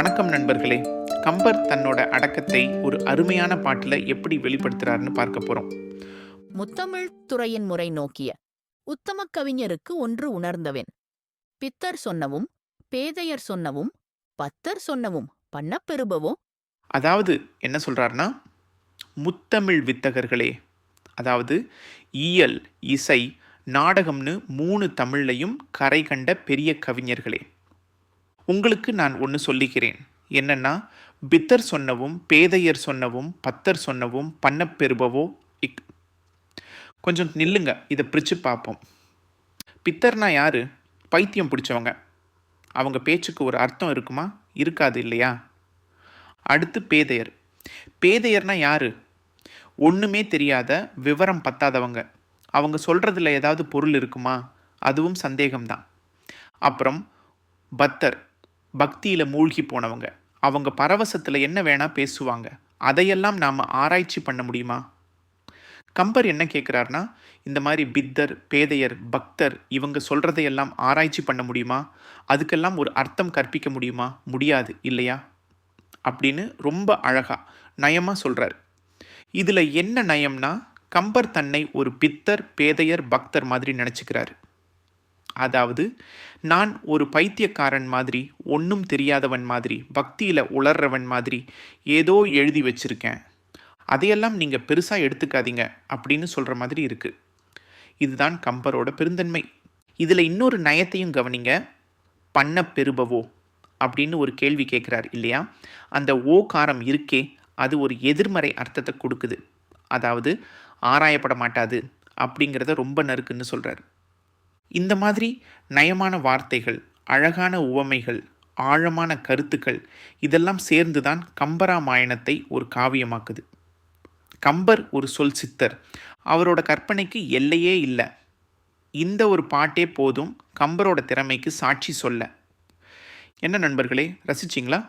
வணக்கம் நண்பர்களே. கம்பர் தன்னோட அடக்கத்தை ஒரு அருமையான பாட்டில் எப்படி வெளிப்படுத்துறாருன்னு பார்க்க போறோம். முத்தமிழ் துறையின் முறை நோக்கிய உத்தம கவிஞருக்கு ஒன்று உணர்ந்தவன். பித்தர் சொன்னவும் பேதையர் சொன்னவும் பத்தர் சொன்னவும் பண்ணப்பெறுபவோ அதாவது என்ன சொல்றாருன்னா முத்தமிழ் வித்தகர்களே அதாவது இயல் இசை நாடகம்னு மூணு தமிழ்லையும் கரை கண்ட பெரிய கவிஞர்களே. உங்களுக்கு நான் ஒன்று சொல்லிக்கிறேன். என்னன்னா பித்தர் சொன்னவும் பேதையர் சொன்னவும் பத்தர் சொன்னவும் பண்ணப்பெறுபவோ இக் கொஞ்சம் நில்லுங்க இதை பிரித்து பார்ப்போம் பித்தர்னா யார்? பைத்தியம் பிடிச்சவங்க. அவங்க பேச்சுக்கு ஒரு அர்த்தம் இருக்குமா? இருக்காது இல்லையா? அடுத்து பேதையர். பேதையர்னா யார்? ஒன்றுமே தெரியாத விவரம் பத்தாதவங்க. அவங்க சொல்கிறதுல ஏதாவது பொருள் இருக்குமா? அதுவும் சந்தேகம்தான். அப்புறம் பத்தர். பக்தியில் மூழ்கி போனவங்க. அவங்க பரவசத்தில் என்ன வேணால் பேசுவாங்க. அதையெல்லாம் நாம் ஆராய்ச்சி பண்ண முடியுமா? கம்பர் என்ன கேட்குறாருனா இந்த மாதிரி பித்தர் பேதையர் பக்தர் இவங்க சொல்கிறதையெல்லாம் ஆராய்ச்சி பண்ண முடியுமா? அதுக்கெல்லாம் ஒரு அர்த்தம் கற்பிக்க முடியுமா? முடியாது இல்லையா? அப்படின்னு ரொம்ப அழகாக நயமாக சொல்கிறார் இதில் என்ன நயம்னா கம்பர் தன்னை ஒரு பித்தர் பேதையர் பக்தர் மாதிரி நினச்சிக்கிறாரு. அதாவது நான் ஒரு பைத்தியக்காரன் மாதிரி ஒன்றும் தெரியாதவன் மாதிரி பக்தியில் உளர்றவன் மாதிரி ஏதோ எழுதி வச்சிருக்கேன். அதையெல்லாம் நீங்கள் பெருசாக எடுத்துக்காதீங்க அப்படின்னு சொல்கிற மாதிரி இருக்குது இதுதான் கம்பரோட பெருந்தன்மை. இதில் இன்னொரு நயத்தையும் கவனிங்க. பண்ண பெறுபவோ? அப்படின்னு ஒரு கேள்வி கேட்குறார் இல்லையா? அந்த ஓ காரம் இருக்கே அது ஒரு எதிர்மறை அர்த்தத்தை கொடுக்குது. அதாவது ஆராயப்பட மாட்டாது அப்படிங்கிறத ரொம்ப நறுக்குன்னு சொல்கிறார் இந்த மாதிரி நயமான வார்த்தைகள் அழகான உவமைகள் ஆழமான கருத்துக்கள் இதெல்லாம் சேர்ந்து தான் கம்பராமாயணத்தை ஒரு காவியமாக்குது. கம்பர் ஒரு சொல் சித்தர். அவரோட கற்பனைக்கு எல்லையே இல்லை. இந்த ஒரு பாட்டே போதும் கம்பரோட திறமைக்கு சாட்சி சொல்ல. என்ன நண்பர்களே ரசிச்சிங்களா?